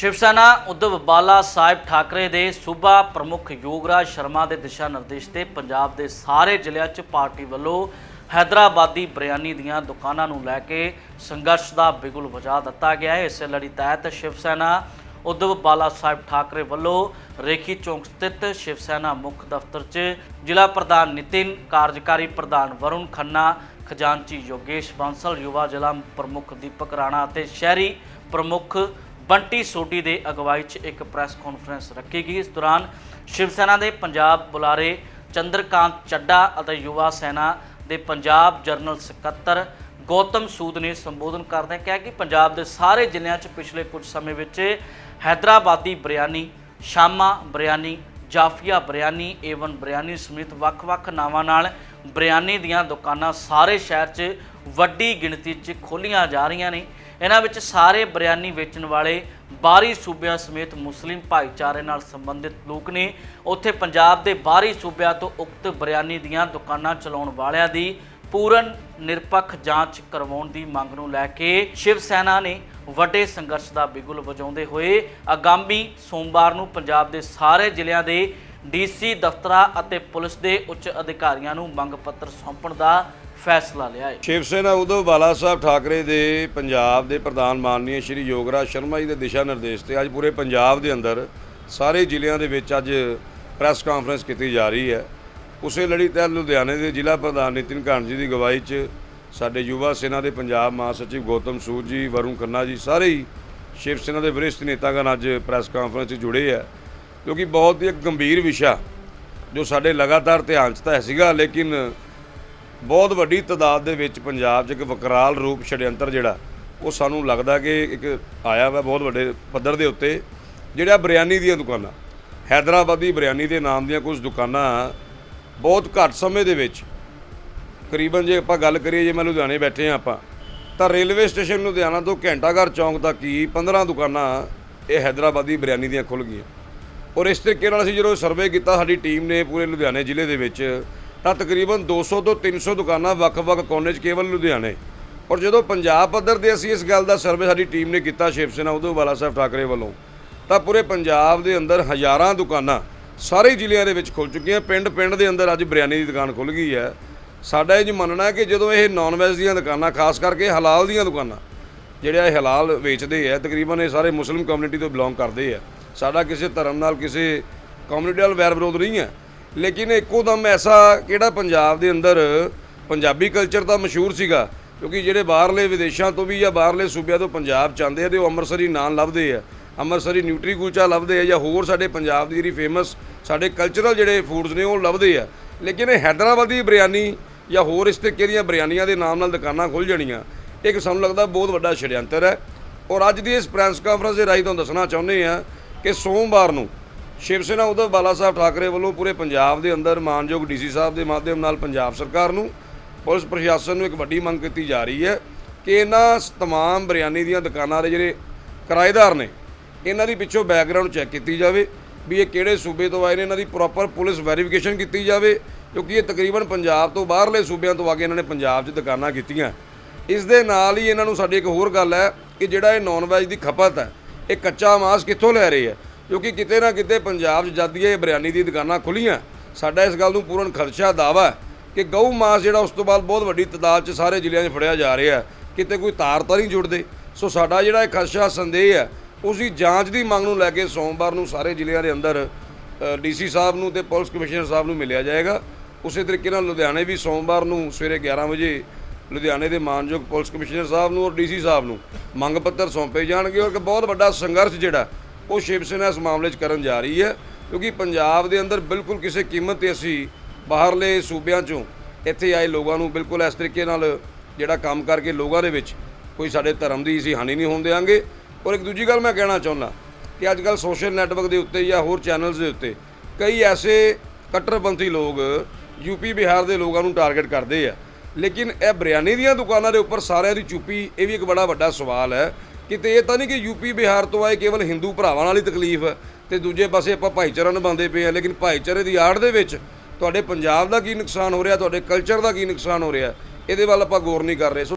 ਸ਼ਿਵ ਸੈਨਾ ਉਦਵ ਬਾਲਾ ਸਾਹਿਬ ਠਾਕਰੇ ਦੇ ਸੂਬਾ ਪ੍ਰਮੁੱਖ ਯੋਗਰਾਜ ਸ਼ਰਮਾ ਦੇ ਦਿਸ਼ਾ ਨਿਰਦੇਸ਼ ਤੇ ਪੰਜਾਬ ਦੇ ਸਾਰੇ ਜ਼ਿਲ੍ਹਿਆਂ 'ਚ ਪਾਰਟੀ ਵੱਲੋਂ ਹైదరాబాਦੀ ਬਿਰਿਆਨੀ ਦੀਆਂ ਦੁਕਾਨਾਂ ਨੂੰ ਲੈ ਕੇ ਸੰਘਰਸ਼ ਦਾ ਬਿਗੁਲ ਵਜਾ ਦਿੱਤਾ ਗਿਆ ਹੈ। ਇਸੇ ਲੜੀ ਤਹਿਤ ਸ਼ਿਵ ਸੈਨਾ ਉਦਵ ਬਾਲਾ ਸਾਹਿਬ ਠਾਕਰੇ ਵੱਲੋਂ ਰੇਖੀ ਚੌਂਕ ਸਥਿਤ ਸ਼ਿਵ ਸੈਨਾ ਮੁੱਖ ਦਫ਼ਤਰ 'ਚ ਜ਼ਿਲ੍ਹਾ ਪ੍ਰਧਾਨ ਨਿਤਿਨ, ਕਾਰਜਕਾਰੀ ਪ੍ਰਧਾਨ ਵਰੁਣ ਖੰਨਾ, ਖਜ਼ਾਨਚੀ ਯੋਗੇਸ਼ ਬਾਂਸਲ, ਯੁਵਾ ਜ਼ਿਲ੍ਹਾ ਪ੍ਰਮੁੱਖ ਦੀਪਕ ਰਾਣਾ ਅਤੇ ਸ਼ਹਿਰੀ ਪ੍ਰਮੁੱਖ ਬੰਟੀ ਸੋਢੀ ਦੇ ਅਗਵਾਈ 'ਚ ਇੱਕ ਪ੍ਰੈਸ ਕਾਨਫਰੰਸ ਰੱਖੀ ਗਈ। ਇਸ ਦੌਰਾਨ ਸ਼ਿਵ ਸੈਨਾ ਦੇ ਪੰਜਾਬ ਬੁਲਾਰੇ ਚੰਦਰਕਾਂਤ ਚੱਡਾ ਅਤੇ ਯੁਵਾ ਸੈਨਾ ਦੇ ਪੰਜਾਬ ਜਨਰਲ ਸਕੱਤਰ ਗੌਤਮ ਸੂਦ ਨੇ ਸੰਬੋਧਨ ਕਰਦਿਆਂ ਕਿਹਾ ਕਿ ਪੰਜਾਬ ਦੇ ਸਾਰੇ ਜ਼ਿਲ੍ਹਿਆਂ 'ਚ ਪਿਛਲੇ ਕੁਝ ਸਮੇਂ ਵਿੱਚ ਹੈਦਰਾਬਾਦੀ ਬਿਰਿਆਨੀ, ਸ਼ਾਮਾ ਬਿਰਿਆਨੀ, ਜਾਫੀਆ ਬਿਰਿਆਨੀ, ਏਵਨ ਬਿਰਿਆਨੀ ਸਮੇਤ ਵੱਖ-ਵੱਖ ਨਾਵਾਂ ਨਾਲ ਬਿਰਿਆਨੀ ਦੀਆਂ ਦੁਕਾਨਾਂ ਸਾਰੇ ਸ਼ਹਿਰ 'ਚ ਵੱਡੀ ਗਿਣਤੀ 'ਚ ਖੋਲੀਆਂ ਜਾ ਰਹੀਆਂ ਨੇ। ਇਹਨਾਂ ਵਿੱਚ ਸਾਰੇ ਬਿਰਿਆਨੀ ਵੇਚਣ ਵਾਲੇ ਬਾਹਰੀ ਸੂਬਿਆਂ ਸਮੇਤ ਮੁਸਲਿਮ ਭਾਈਚਾਰੇ ਨਾਲ ਸੰਬੰਧਿਤ ਲੋਕ ਨੇ। ਉੱਥੇ ਪੰਜਾਬ ਦੇ ਬਾਹਰੀ ਸੂਬਿਆਂ ਤੋਂ ਉਕਤ ਬਿਰਿਆਨੀ ਦੀਆਂ ਦੁਕਾਨਾਂ ਚਲਾਉਣ ਵਾਲਿਆਂ ਦੀ ਪੂਰਨ ਨਿਰਪੱਖ ਜਾਂਚ ਕਰਵਾਉਣ ਦੀ ਮੰਗ ਨੂੰ ਲੈ ਕੇ ਸ਼ਿਵ ਸੈਨਾ ਨੇ ਵੱਡੇ ਸੰਘਰਸ਼ ਦਾ ਬਿਗੁਲ ਵਜਾਉਂਦੇ ਹੋਏ ਆਗਾਮੀ ਸੋਮਵਾਰ ਨੂੰ ਪੰਜਾਬ ਦੇ ਸਾਰੇ ਜ਼ਿਲ੍ਹਿਆਂ ਦੇ ਡੀਸੀ ਦਫ਼ਤਰਾਂ ਅਤੇ ਪੁਲਿਸ ਦੇ ਉੱਚ ਅਧਿਕਾਰੀਆਂ ਨੂੰ ਮੰਗ ਪੱਤਰ ਸੌਂਪਣ ਦਾ ਫੈਸਲਾ ਲਿਆ ਹੈ। ਸ਼ਿਵ ਸੈਨਾ ਉਦੋਂ ਬਾਲਾ ਸਾਹਿਬ ਠਾਕਰੇ ਦੇ ਪੰਜਾਬ ਦੇ ਪ੍ਰਧਾਨ ਮਾਨਨੀय ਸ਼੍ਰੀ ਯੋਗਰਾਜ ਸ਼ਰਮਾ ਜੀ ਦੇ ਦਿਸ਼ਾ ਨਿਰਦੇਸ਼ ਤੇ ਅੱਜ ਪੂਰੇ ਪੰਜਾਬ ਦੇ ਅੰਦਰ ਸਾਰੇ ਜ਼ਿਲ੍ਹਿਆਂ ਦੇ ਵਿੱਚ ਅੱਜ ਪ੍ਰੈਸ ਕਾਨਫਰੰਸ ਕੀਤੀ ਜਾ ਰਹੀ ਹੈ। ਉਸੇ ਲੜੀ ਤਹਿਤ ਲੁਧਿਆਣੇ ਦੇ ਜ਼ਿਲ੍ਹਾ ਪ੍ਰਧਾਨ ਨਿਤਿਨ ਕਾਂਤ ਜੀ ਦੀ ਅਗਵਾਈ 'ਚ ਸਾਡੇ ਯੁਵਾ ਸੈਨਾ ਦੇ ਪੰਜਾਬ ਮਹਾਸਚਿਵ ਗੌਤਮ ਸੂਦ ਜੀ, ਵਰੁਣ ਖੰਨਾ ਜੀ, ਸਾਰੇ ਹੀ ਸ਼ਿਵ ਸੈਨਾ ਦੇ ਵਰਿਸ਼ਠ ਨੇਤਾਗਣ ਅੱਜ ਪ੍ਰੈਸ ਕਾਨਫਰੰਸ 'ਚ ਜੁੜੇ ਆ ਕਿਉਂਕਿ ਬਹੁਤ ਹੀ ਇੱਕ ਗੰਭੀਰ ਵਿਸ਼ਾ ਜੋ ਸਾਡੇ ਲਗਾਤਾਰ ਧਿਆਨ 'ਚ ਤਾਂ ਸੀਗਾ, ਲੇਕਿਨ ਬਹੁਤ ਵੱਡੀ ਤਾਦਾਦ ਦੇ ਵਿੱਚ ਪੰਜਾਬ 'ਚ ਇੱਕ ਵਕਰਾਲ ਰੂਪ ਛੜਯੰਤਰ ਜਿਹੜਾ, ਉਹ ਸਾਨੂੰ ਲੱਗਦਾ ਕਿ ਇੱਕ ਆਇਆ ਵਾ ਬਹੁਤ ਵੱਡੇ ਪੱਧਰ ਦੇ ਉੱਤੇ, ਜਿਹੜਾ ਬਿਰਿਆਨੀ ਦੀਆਂ ਦੁਕਾਨਾਂ, ਹੈਦਰਾਬਾਦੀ ਬਿਰਿਆਨੀ ਦੇ ਨਾਮ ਦੀਆਂ ਕੁਝ ਦੁਕਾਨਾਂ ਬਹੁਤ ਘੱਟ ਸਮੇਂ ਦੇ ਵਿੱਚ, ਕਰੀਬਨ ਜੇ ਆਪਾਂ ਗੱਲ ਕਰੀਏ, ਜੇ ਮੈਂ ਲੁਧਿਆਣੇ ਬੈਠੇ ਆ ਆਪਾਂ, ਤਾਂ ਰੇਲਵੇ ਸਟੇਸ਼ਨ ਲੁਧਿਆਣਾ ਤੋਂ ਘੰਟਾਘਰ ਚੌਂਕ ਤੱਕ ਹੀ 15 ਦੁਕਾਨਾਂ ਇਹ ਹੈਦਰਾਬਾਦੀ ਬਿਰਿਆਨੀ ਦੀਆਂ ਖੁੱਲ ਗਈਆਂ। ਔਰ ਇਸ ਤਰੀਕੇ ਨਾਲ ਅਸੀਂ ਜਦੋਂ ਸਰਵੇ ਕੀਤਾ, ਸਾਡੀ ਟੀਮ ਨੇ ਪੂਰੇ ਲੁਧਿਆਣੇ ਜ਼ਿਲ੍ਹੇ ਦੇ ਵਿੱਚ ਤਾਂ ਤਕਰੀਬਨ 200 ਤੋਂ 300 ਦੁਕਾਨਾਂ ਵੱਖ-ਵੱਖ ਕੋਨੇ 'ਚ ਕੇਵਲ ਲੁਧਿਆਣੇ। ਔਰ ਜਦੋਂ ਪੰਜਾਬ ਪੱਧਰ ਤੇ ਅਸੀਂ ਇਸ ਗੱਲ ਦਾ ਸਰਵੇ ਸਾਡੀ ਟੀਮ ਨੇ ਕੀਤਾ ਸ਼ਿਵ ਸੈਨਾ ਉਦੋਂ ਬਾਲਾ ਸਾਹਿਬ ਠਾਕਰੇ ਵੱਲੋਂ, ਤਾਂ ਪੂਰੇ ਪੰਜਾਬ ਦੇ ਅੰਦਰ ਹਜ਼ਾਰਾਂ ਦੁਕਾਨਾਂ ਸਾਰੇ ਜ਼ਿਲ੍ਹਿਆਂ ਦੇ ਵਿੱਚ ਖੁੱਲ ਚੁੱਕੀਆਂ। ਪਿੰਡ-ਪਿੰਡ ਦੇ ਅੰਦਰ ਅੱਜ ਬਿਰਿਆਨੀ ਦੀ ਦੁਕਾਨ ਖੁੱਲ ਗਈ ਹੈ। ਸਾਡਾ ਇਹ ਜੀ ਮੰਨਣਾ ਹੈ ਕਿ ਜਦੋਂ ਇਹ ਨਾਨ ਵੈਜ ਦੀਆਂ ਦੁਕਾਨਾਂ, ਖਾਸ ਕਰਕੇ ਹਲਾਲ ਦੀਆਂ ਦੁਕਾਨਾਂ, ਜਿਹੜੇ ਇਹ ਹਲਾਲ ਵੇਚਦੇ ਆ ਤਕਰੀਬਨ ਇਹ ਸਾਰੇ ਮੁਸਲਿਮ ਕਮਿਊਨਿਟੀ ਤੋਂ ਬਿਲੋਂਗ ਕਰਦੇ ਆ ਸਾਡਾ ਕਿਸੇ ਧਰਮ ਨਾਲ, ਕਿਸੇ ਕਮਿਊਨਿਟੀ ਨਾਲ ਵੈਰ ਵਿਰੋਧ ਨਹੀਂ ਹੈ। ਲੇਕਿਨ ਇੱਕੋ ਦਮ ਐਸਾ ਕਿਹੜਾ ਪੰਜਾਬ ਦੇ ਅੰਦਰ ਪੰਜਾਬੀ ਕਲਚਰ ਤਾਂ ਮਸ਼ਹੂਰ ਸੀਗਾ, ਕਿਉਂਕਿ ਜਿਹੜੇ ਬਾਹਰਲੇ ਵਿਦੇਸ਼ਾਂ ਤੋਂ ਵੀ ਜਾਂ ਬਾਹਰਲੇ ਸੂਬਿਆਂ ਤੋਂ ਪੰਜਾਬ ਚ ਆਉਂਦੇ ਆ ਤੇ ਉਹ ਅੰਮ੍ਰਿਤਸਰੀ ਨਾਨ ਲੱਭਦੇ ਆ। ਅੰਮ੍ਰਿਤਸਰੀ ਨਿਊਟਰੀ ਕੁਲਚਾ ਲੱਭਦੇ ਆ ਜਾਂ ਹੋਰ ਸਾਡੇ ਪੰਜਾਬ ਦੀ ਜਿਹੜੀ ਫੇਮਸ ਸਾਡੇ ਕਲਚਰਲ ਜਿਹੜੇ ਫੂਡਸ ਨੇ ਉਹ ਲੱਭਦੇ ਆ। ਲੇਕਿਨ ਇਹ ਹੈਦਰਾਬਾਦੀ ਬਿਰਿਆਨੀ ਜਾਂ ਹੋਰ ਇਸ ਤਰੀਕੇ ਦੀਆਂ ਬਿਰਿਆਨੀਆਂ ਦੇ ਨਾਮ ਨਾਲ ਦੁਕਾਨਾਂ ਖੁੱਲ ਜਾਣੀਆਂ ਇੱਕ ਸਾਨੂੰ ਲੱਗਦਾ ਬਹੁਤ ਵੱਡਾ ਛੜਯੰਤਰ ਹੈ। ਔਰ ਅੱਜ ਦੀ ਇਸ ਪ੍ਰੈਸ ਕਾਨਫਰੰਸ ਦੇ ਰਾਹੀਂ ਤੁਹਾਨੂੰ ਦੱਸਣਾ ਚਾਹੁੰਦੇ ਆ ਕਿ ਸੋਮਵਾਰ ਨੂੰ ਸ਼ਿਵ ਸੈਨਾ ਉद्धਵ ਬਾਲਾ ਸਾਹਿਬ ਠਾਕਰੇ ਵੱਲੋਂ ਪੂਰੇ ਪੰਜਾਬ ਦੇ ਅੰਦਰ ਮਾਨਯੋਗ ਡੀਸੀ ਸਾਹਿਬ ਦੇ ਮਾਧਿਅਮ ਨਾਲ ਪੰਜਾਬ ਸਰਕਾਰ ਨੂੰ ਪੁਲਿਸ ਪ੍ਰਸ਼ਾਸਨ ਨੂੰ ਇੱਕ ਵੱਡੀ ਮੰਗ ਕੀਤੀ ਜਾ ਰਹੀ ਹੈ ਕਿ ਇਹਨਾਂ ਸ- ਤਮਾਮ ਬਿਰਿਆਨੀ ਦੀਆਂ ਦੁਕਾਨਾਂ ਦੇ ਜਿਹੜੇ ਕਿਰਾਏਦਾਰ ਨੇ, ਇਹਨਾਂ ਦੀ ਪਿੱਛੋਂ ਬੈਕਗ੍ਰਾਉਂਡ ਚੈੱਕ ਕੀਤੀ ਜਾਵੇ ਵੀ ਇਹ ਕਿਹੜੇ ਸੂਬੇ ਤੋਂ ਆਏ ਨੇ, ਇਹਨਾਂ ਦੀ ਪ੍ਰੋਪਰ ਪੁਲਿਸ ਵੈਰੀਫਿਕੇਸ਼ਨ ਕੀਤੀ ਜਾਵੇ, ਕਿਉਂਕਿ ਇਹ ਤਕਰੀਬਨ ਪੰਜਾਬ ਤੋਂ ਬਾਹਰਲੇ ਸੂਬਿਆਂ ਤੋਂ ਆ ਕੇ ਇਹਨਾਂ ਨੇ ਪੰਜਾਬ 'ਚ ਦੁਕਾਨਾਂ ਕੀਤੀਆਂ। ਇਸ ਦੇ ਨਾਲ ਹੀ ਇਹਨਾਂ ਨੂੰ ਸਾਡੀ ਇੱਕ ਹੋਰ ਗੱਲ ਹੈ ਕਿ ਜਿਹੜਾ ਇਹ ਨੌਨ ਵੈਜ ਦੀ ਖਪਤ ਹੈ, ਇਹ ਕੱਚਾ ਮਾਸ ਕਿੱਥੋਂ ਲੈ ਰਹੇ ਆ ਕਿਉਂਕਿ ਕਿਤੇ ਨਾ ਕਿਤੇ ਪੰਜਾਬ 'ਚ ਜਦ ਦੀ ਇਹ ਬਿਰਿਆਨੀ ਦੀ ਦੁਕਾਨਾਂ ਖੁੱਲੀਆਂ ਸਾਡਾ ਇਸ ਗੱਲ ਨੂੰ ਪੂਰਨ ਖਦਸ਼ਾ ਦਾਵਾ ਹੈ ਕਿ ਗਊ ਮਾਸ ਜਿਹੜਾ ਉਸ ਤੋਂ ਬਾਅਦ ਬਹੁਤ ਵੱਡੀ ਤਾਦਾਦ 'ਚ ਸਾਰੇ ਜ਼ਿਲ੍ਹਿਆਂ 'ਚ ਫੜਿਆ ਜਾ ਰਿਹਾ ਕਿਤੇ ਕੋਈ ਤਾਰ ਤਾਂ ਨਹੀਂ ਜੁੜਦੇ। ਸੋ ਸਾਡਾ ਜਿਹੜਾ ਇਹ ਖਦਸ਼ਾ ਸੰਦੇਹ ਹੈ ਉਸ ਦੀ ਜਾਂਚ ਦੀ ਮੰਗ ਨੂੰ ਲੈ ਕੇ ਸੋਮਵਾਰ ਨੂੰ ਸਾਰੇ ਜ਼ਿਲ੍ਹਿਆਂ ਦੇ ਅੰਦਰ ਡੀਸੀ ਸਾਹਿਬ ਨੂੰ ਤੇ ਪੁਲਿਸ ਕਮਿਸ਼ਨਰ ਸਾਹਿਬ ਨੂੰ ਮਿਲਿਆ ਜਾਏਗਾ। ਉਸੇ ਤਰੀਕੇ ਨਾਲ ਲੁਧਿਆਣੇ ਵੀ ਸੋਮਵਾਰ ਨੂੰ ਸਵੇਰੇ 11 ਵਜੇ ਲੁਧਿਆਣੇ ਦੇ ਮਾਨਯੋਗ ਪੁਲਿਸ ਕਮਿਸ਼ਨਰ ਸਾਹਿਬ ਨੂੰ ਔਰ ਡੀਸੀ ਸਾਹਿਬ ਨੂੰ ਮੰਗ ਪੱਤਰ ਸੌਂਪੇ ਜਾਣਗੇ ਔਰ ਇੱਕ ਬਹੁਤ ਵੱਡਾ ਸੰਘਰਸ਼ ਜਿਹੜਾ ਉਹ ਸ਼ਿਵ ਸੈਨਾ ਇਸ ਮਾਮਲੇ 'ਚ ਕਰਨ ਜਾ ਰਹੀ ਹੈ, ਕਿਉਂਕਿ ਪੰਜਾਬ ਦੇ ਅੰਦਰ ਬਿਲਕੁਲ ਕਿਸੇ ਕੀਮਤ ਤੇ ਅਸੀਂ ਬਾਹਰਲੇ ਸੂਬਿਆਂ 'ਚੋਂ ਇੱਥੇ ਆਏ ਲੋਕਾਂ ਨੂੰ ਬਿਲਕੁਲ ਇਸ ਤਰੀਕੇ ਨਾਲ ਜਿਹੜਾ ਕੰਮ ਕਰਕੇ ਲੋਕਾਂ ਦੇ ਵਿੱਚ ਕੋਈ ਸਾਡੇ ਧਰਮ ਦੀ ਅਸੀਂ ਹਾਨੀ ਨਹੀਂ ਹੋਣ ਦੇਵਾਂਗੇ ਔਰ ਇੱਕ ਦੂਜੀ ਗੱਲ ਮੈਂ ਕਹਿਣਾ ਚਾਹੁੰਦਾ ਕਿ ਅੱਜ ਕੱਲ ਸੋਸ਼ਲ ਨੈਟਵਰਕ ਦੇ ਉੱਤੇ ਜਾਂ ਹੋਰ ਚੈਨਲਸ ਦੇ ਉੱਤੇ ਕਈ ਐਸੇ ਕੱਟਰਪੰਥੀ ਲੋਕ ਯੂਪੀ ਬਿਹਾਰ ਦੇ ਲੋਕਾਂ ਨੂੰ ਟਾਰਗੇਟ ਕਰਦੇ ਆ। ਲੇਕਿਨ ਇਹ ਬਿਰਿਆਨੀ ਦੀਆਂ ਦੁਕਾਨਾਂ ਦੇ ਉੱਪਰ ਸਾਰਿਆਂ ਦੀ ਚੁੱਪੀ, ਇਹ ਵੀ ਇੱਕ ਬੜਾ ਵੱਡਾ ਸਵਾਲ ਹੈ ਕਿਤੇ ਇਹ ਤਾਂ ਨਹੀਂ ਕਿ ਯੂਪੀ ਬਿਹਾਰ ਤੋਂ ਆਏ ਕੇਵਲ ਹਿੰਦੂ ਭਰਾਵਾਂ ਨਾਲ ਹੀ ਤਕਲੀਫ ਹੈ ਤੇ ਦੂਜੇ ਪਾਸੇ ਆਪਾਂ ਭਾਈਚਾਰਾ ਨਿਭਾਉਂਦੇ ਪਏ ਆ ਲੇਕਿਨ ਭਾਈਚਾਰੇ ਦੀ ਆੜ ਦੇ ਵਿੱਚ ਤੁਹਾਡੇ ਪੰਜਾਬ ਦਾ ਕੀ ਨੁਕਸਾਨ ਹੋ ਰਿਹਾ, ਤੁਹਾਡੇ ਕਲਚਰ ਦਾ ਕੀ ਨੁਕਸਾਨ ਹੋ ਰਿਹਾ, ਇਹਦੇ ਵੱਲ ਆਪਾਂ ਗੌਰ ਨਹੀਂ ਕਰ ਰਹੇ। ਸੋ